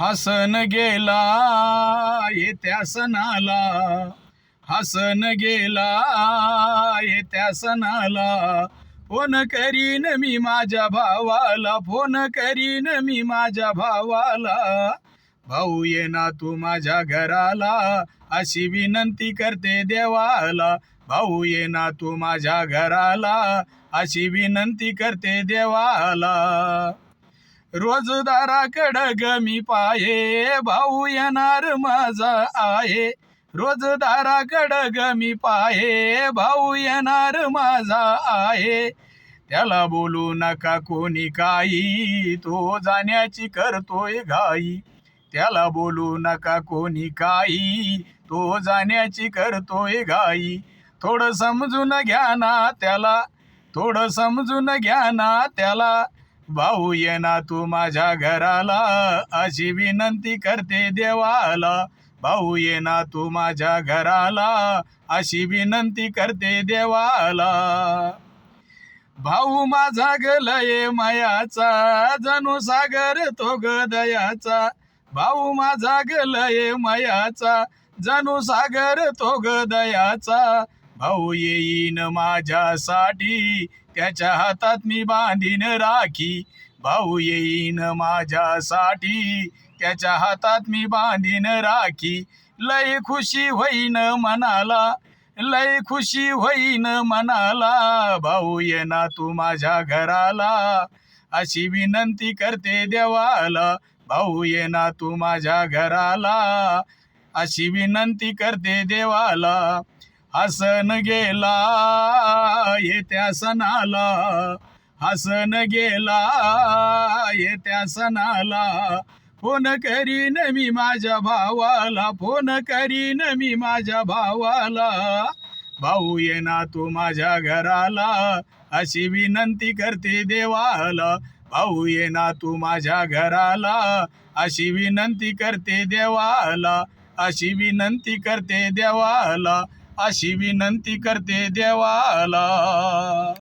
हसन गेला येत्या सणाला. हसन गेला येत्या सणाला. फोन करीन मी माझ्या भावाला फोन करीन मी माझ्या भावाला. भाऊ ये ना तू माझ्या घराला अशी विनंती करते देवाला. भाऊ ये ना तू माझ्या घराला अशी विनंती करते देवाला. रोजदाराकडं ग मी पाहे भाऊ येणार माझा आहे. रोजदाराकडं ग मी पाहे भाऊ येणार माझा आहे. त्याला बोलू नका कोणी काही तो जाण्याची करतोय घाई. त्याला बोलू नका कोणी काही तो जाण्याची करतोय घाई. थोडं समजून घ्या ना त्याला थोडं समजून घ्या ना त्याला. भाऊ ये ना तू माझ्या घराला. अशी विनंती करते देवाला. भाऊ ये ना तू माझ्या घराला. अशी विनंती करते देवाला. भाऊ माझा गलये मायाचा. जणू सागर तो गदयाचा भाऊ माझा गलये मायाचा. जणू सागर तो गदयाचा भाऊ येईन माझ्यासाठी. त्याच्या हातात मी बांधीन राखी. भाऊ येईन माझ्यासाठी. त्याच्या हातात मी बांधीन राखी. लय खुशी होईन मनाला. लय खुशी होईन मनाला. भाऊ ये ना तू माझ्या घराला. अशी विनंती करते देवाला. भाऊ ये ना तू माझ्या घराला. अशी विनंती करते देवाला. हसन गेला येत्या सणाला. हसन गेला येत्या सणाला. फोन करीन मी माझ्या भावाला फोन करीन मी माझ्या भावाला. भाऊ ये ना तू माझ्या घराला अशी विनंती करते देवाला. भाऊ ये ना तू माझ्या घराला अशी विनंती करते देवाला. अशी विनंती करते देवाला. अशी विनंती करते देवाला.